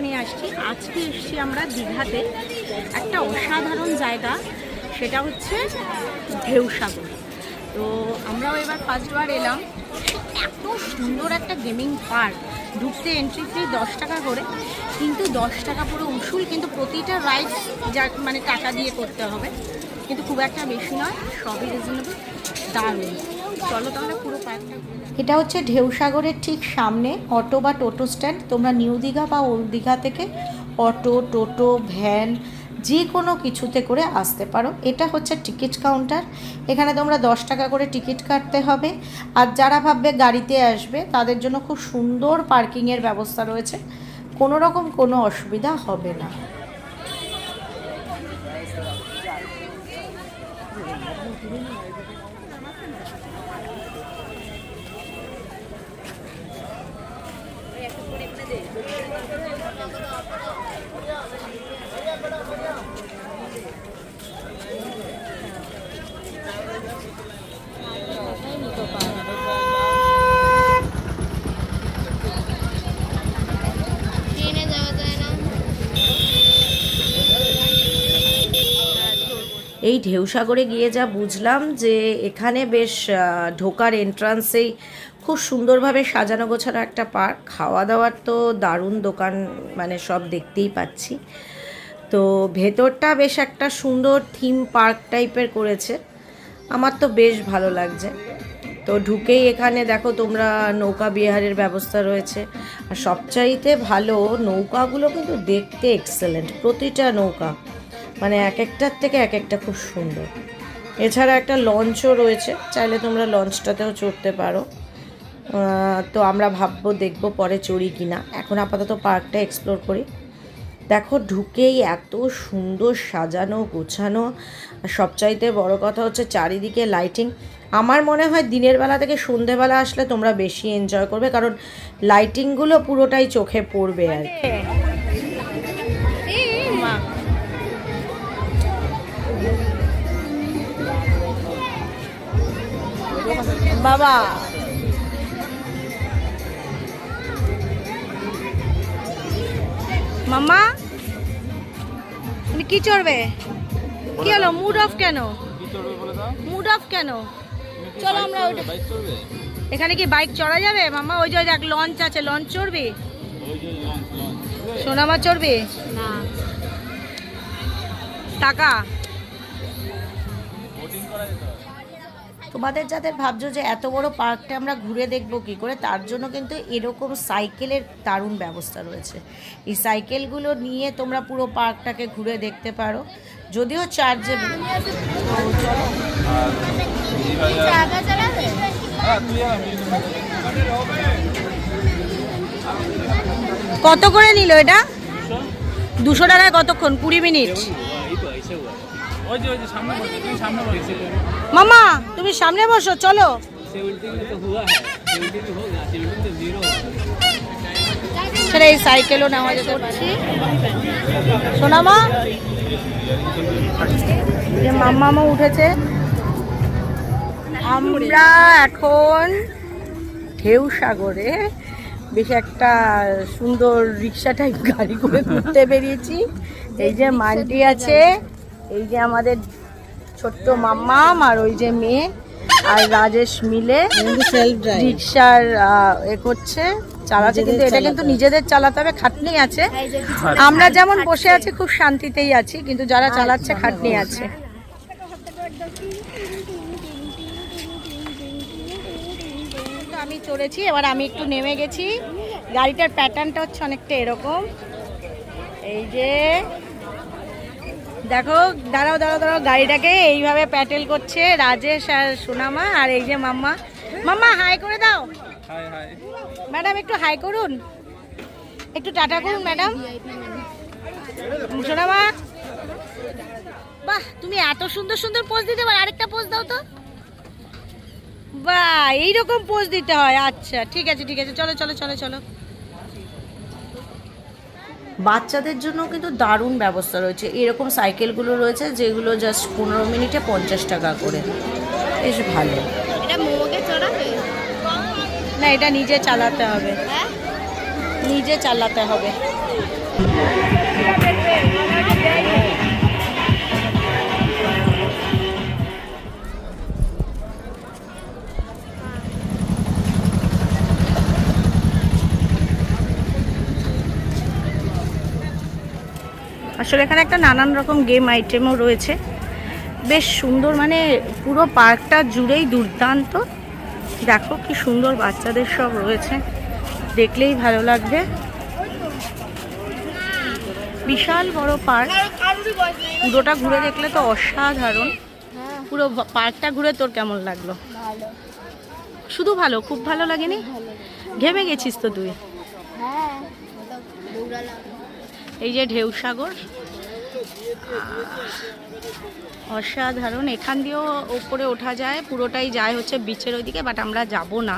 জন্যই আসছি। আজকে এসছি আমরা দীঘাতে। একটা অসাধারণ জায়গা, সেটা হচ্ছে ঢেউসাগর তো আমরাও এবার ফার্স্টবার এলাম। এত সুন্দর একটা গেমিং পার্ক। ঢুকতে এন্ট্রি ফি দশ টাকা করে, কিন্তু দশ টাকা পুরো উসুল, কিন্তু প্রতিটা রাইড যা মানে টাকা দিয়ে করতে হবে। কিন্তু খুব একটা বেশি নয়, সবই রিজনেবল দারুণ। এটা হচ্ছে ঢেউসাগরের ঠিক সামনে অটো বা টোটো স্ট্যান্ড। তোমরা নিউ দীঘা বা ওল্ড দীঘা থেকে অটো, টোটো, ভ্যান যে কোনো কিছুতে করে আসতে পারো। এটা হচ্ছে টিকিট কাউন্টার। এখানে তোমরা দশ টাকা করে টিকিট কাটতে হবে। আর যারা ভাববে গাড়িতে আসবে, তাদের জন্য খুব সুন্দর পার্কিংয়ের ব্যবস্থা রয়েছে। কোনো রকম কোনো অসুবিধা হবে না। এই ঢেউসাগরে গিয়ে যা বুঝলাম যে এখানে বেশ ঢোকার এন্ট্রান্সেই খুব সুন্দরভাবে সাজানো গোছানো একটা পার্ক খাওয়া দাওয়ার তো দারুণ দোকান মানে সব দেখতেই পাচ্ছি। তো ভেতরটা বেশ একটা সুন্দর থিম পার্ক টাইপের করেছে। আমার তো বেশ ভালো লাগছে। তো ঢুকেই এখানে দেখো তোমরা নৌকা বিহারের ব্যবস্থা রয়েছে। আর সবচাইতে ভালো নৌকাগুলো কিন্তু দেখতে এক্সেলেন্ট প্রতিটা নৌকা মানে এক একটার থেকে এক একটা খুব সুন্দর। এছাড়া একটা লঞ্চও রয়েছে, চাইলে তোমরা লঞ্চটাতেও চড়তে পারো। তো আমরা ভাববো দেখব পরে চড়ি কিনা। এখন আপাতত পার্কটা এক্সপ্লোর করি। দেখো, ঢুকেই এত সুন্দর সাজানো, গোছানো। সবচাইতে বড় কথা হচ্ছে চারিদিকে লাইটিং আমার মনে হয় দিনের বেলা থেকে সন্ধেবেলা আসলে তোমরা বেশি এনজয় করবে, কারণ লাইটিংগুলো পুরোটাই চোখে পড়বে আর কি। বাবা। মামা তুমি কি চড়বে? কি হলো? মুড অফ কেন? মুড অফ কেন? চলো আমরা ওইটা এখানে কি বাইক চড়া যাবে? মামা ওই যে ওই দেখ লঞ্চ আছে লঞ্চ চড়বি? সোনামা চড়বি? না। টাকা? তোমাদের যাদের ভাবছ যে এত বড় পার্কটা আমরা ঘুরে দেখব কি করে, তার জন্য কিন্তু এরকম সাইকেলের দারুণ ব্যবস্থা রয়েছে। এই সাইকেলগুলো নিয়ে তোমরা পুরো পার্কটাকে ঘুরে দেখতে পারো। যদিও চার্জেবল কত করে নিল এটা? দুশো টাকায় কতক্ষণ? কুড়ি মিনিট। মামা তুমি সামনে বসো চলো। এই সাইকেলও নেওয়া যেতে পারছি সোনামা? যে মাম্মামা উঠেছে। আমরা এখন ঢেউ সাগরে বেশ একটা সুন্দর রিক্সা টাইপ গাড়ি করে ঘুরতে বেরিয়েছি। এই যে মান্টি আছে। এই যে আমাদের ছোট্ট মাম্মাম আর ওই যে মেয়ে আর রাজেশ মিলে রিক্সার এ করছে চালাচ্ছে কিন্তু এটা কিন্তু নিজেদের চালাতে হবে খাটনি আছে। আমরা যেমন বসে আছি খুব শান্তিতেই আছি কিন্তু যারা চালাচ্ছে খাটনি আছে। আমি চড়েছি এবার আমি একটু নেমে গেছি। গাড়িটার প্যাটার্নটা হচ্ছে অনেকটা এরকম। এই যে দেখো দাঁড়াও দাঁড়াও দাঁড়াও গাড়িটাকে এইভাবে প্যাটেল করছে রাজেশ আর সোনামা আর এই যে মাম্মা। মাম্মা হাই করে দাও। ম্যাডাম একটু হাই করুন। একটু টাটা করুন ম্যাডাম। সোনামা। বাহ তুমি এত সুন্দর সুন্দর পোজ দিতে পারো। আরেকটা পোজ দাও তো। বা এইরকম পোজ দিতে হয়। আচ্ছা ঠিক আছে ঠিক আছে। চলো চলো চলো চলো। বাচ্চাদের জন্য কিন্তু দারুণ ব্যবস্থা রয়েছে। এরকম সাইকেলগুলো রয়েছে যেগুলো জাস্ট পনেরো মিনিটে পঞ্চাশ টাকা করে। বেশ ভালো। এটা না এটা নিজে চালাতে হবে। হ্যাঁ? নিজে চালাতে হবে। আসলে এখানে একটা নানান রকম গেম আইটেমও রয়েছে। বেশ সুন্দর মানে পুরো পার্কটা জুড়েই দুর্দান্ত। দেখো কি সুন্দর বাচ্চাদের সব রয়েছে। দেখলেই ভালো লাগবে। বিশাল বড় পার্ক। পুরোটা ঘুরে দেখলে তো অসাধারণ। পুরো পার্কটা ঘুরে তোর কেমন লাগল? শুধু ভালো? খুব ভালো লাগেনি? ঘেমে গেছিস তো তুই? হ্যাঁ এই যে ঢেউ সাগর। অসাধারণ। এখান দিয়েও ওপরে ওঠা যায়, পুরোটাই যায় হচ্ছে বিচের ওইদিকে বাট আমরা যাব না।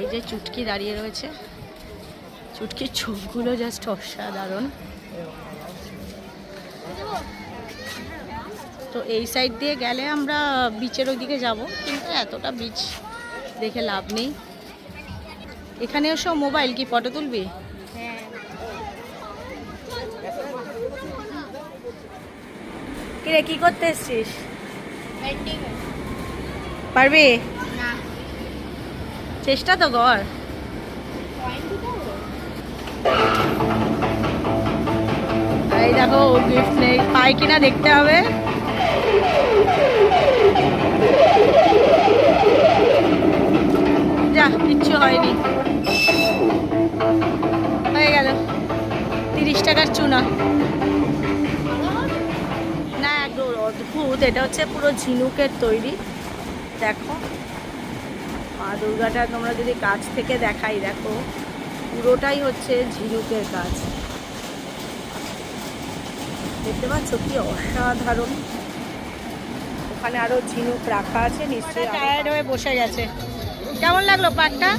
এই যে চুটকি দাঁড়িয়ে রয়েছে। চুটকির চোখগুলো জাস্ট অসাধারণ। তো এই সাইড দিয়ে গেলে আমরা বিচের ওইদিকে যাব, কিন্তু এতটা বিচ দেখে লাভ নেই। এখানে সব মোবাইল কি? ফটো তুলবি? কিরে কি করতে এসছিস? পারবি? না। চেষ্টা তো কর। এই দেখো গিফট নেই। পাই কিনা দেখতে হবে। এটা হচ্ছে পুরো ঝিনুকের তৈরি। দেখো। মা দুর্গাটা তোমরা যদি কাছ থেকে দেখাই দেখো। পুরোটাই হচ্ছে ঝিনুকের কাজ দেখতে পাচ্ছ কি অসাধারণ? ওখানে আরও ঝিনুক রাখা আছে নিশ্চয়ই টায়ার্ড হয়ে বসে গেছে। কেমন লাগল পার্কটা?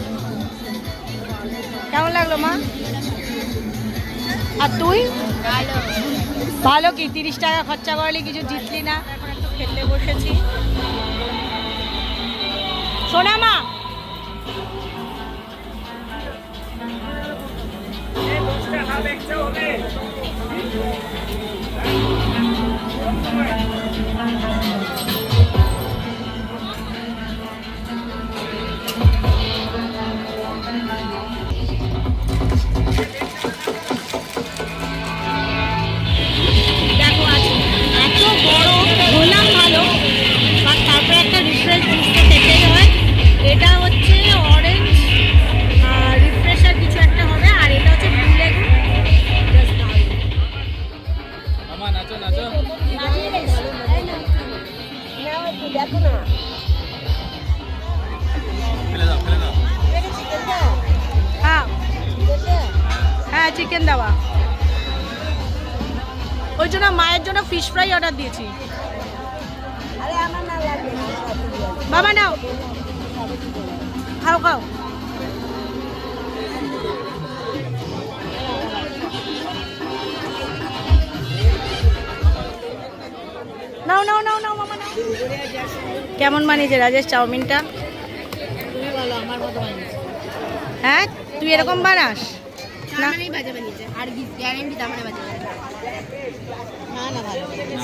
কেমন লাগল মা? আর তুই? ভালো। ভালো কি? তিরিশ টাকা খরচা করলি কিছু জিতলি না? খেলতে বসেছি। শোনা মা! দেখো ওই জন্য ফিশ ফ্রাই অর্ডার দিয়েছি। বাবা নাও। খাও খাও। নাও নাও নাও নাও মামা নাও। কেমন বানিয়েছে রাজেশ চাউমিনটা? তুমি বলো আমার মতো বানিয়েছে। হ্যাঁ তুই এরকম বানাস? না বানিয়েছে আর গ্যারেন্টি মানে বাজে বানিয়েছে। ভালো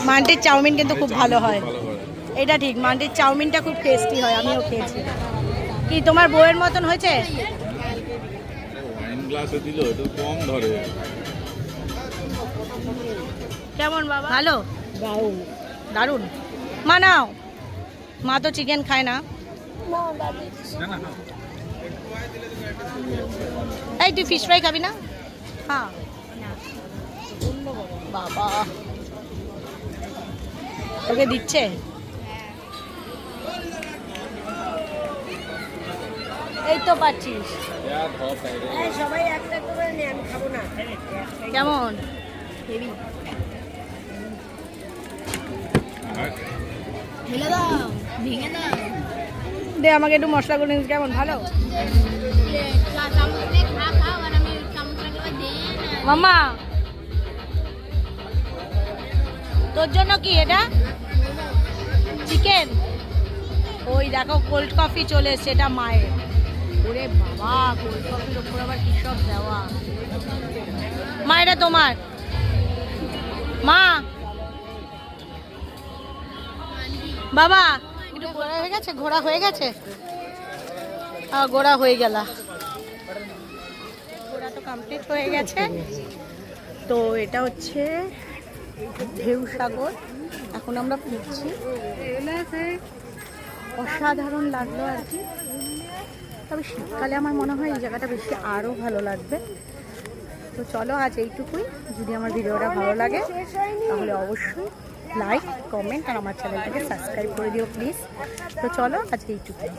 মান্টির চাউমিন কিন্তু খুব ভালো হয়। এটা ঠিক মান্টির চাউমিনটা খুব টেস্টি হয় আমিও খেয়েছি। কি তোমার বউয়ের মতন হয়েছে? ওয়াইন গ্লাসে দিল একটু কম ধরে। কেমন বাবা? ভালো? দারুণ। দারুণ। মা নাও। মা তো চিকেন খায় না। এই তুই ফিশ ফ্রাই খাবি না? হ্যাঁ। বাবা। ওকে দিচ্ছে? এই তো পাচ্ছিস। সবাই একটা করে নে আমি খাব না। কেমন? দে আমাকে একটু মশলা করে নিস কেমন? ভালো? মাম্মা তোর জন্য কি এটা? চিকেন ওই দেখো কোল্ড কফি চলে এটা মায়ের। ওরে বাবা গোলকপের ওপর আবার কি সব দেওয়া? মা, এটা তোমার। মা। বাবা, একটু ঘোরা হয়ে গেছে ঘোরা হয়ে গেছে? ঘোরা হয়ে গেল। ঘোরা তো কমপ্লিট হয়ে গেছে। তো এটা হচ্ছে ঢেউ সাগর। এখন আমরা ফিরছি। অসাধারণ লাগল আর কি। তবে শীতকালে আমার মনে হয় এই জায়গাটা বেশি আরও ভালো লাগবে। তো চলো আজ এইটুকুই। যদি আমার ভিডিওটা ভালো লাগে, তাহলে অবশ্যই লাইক কমেন্ট আর আমার চ্যানেলটাকে সাবস্ক্রাইব করে দিও প্লিজ তো চলো আজকে এইটুকুই।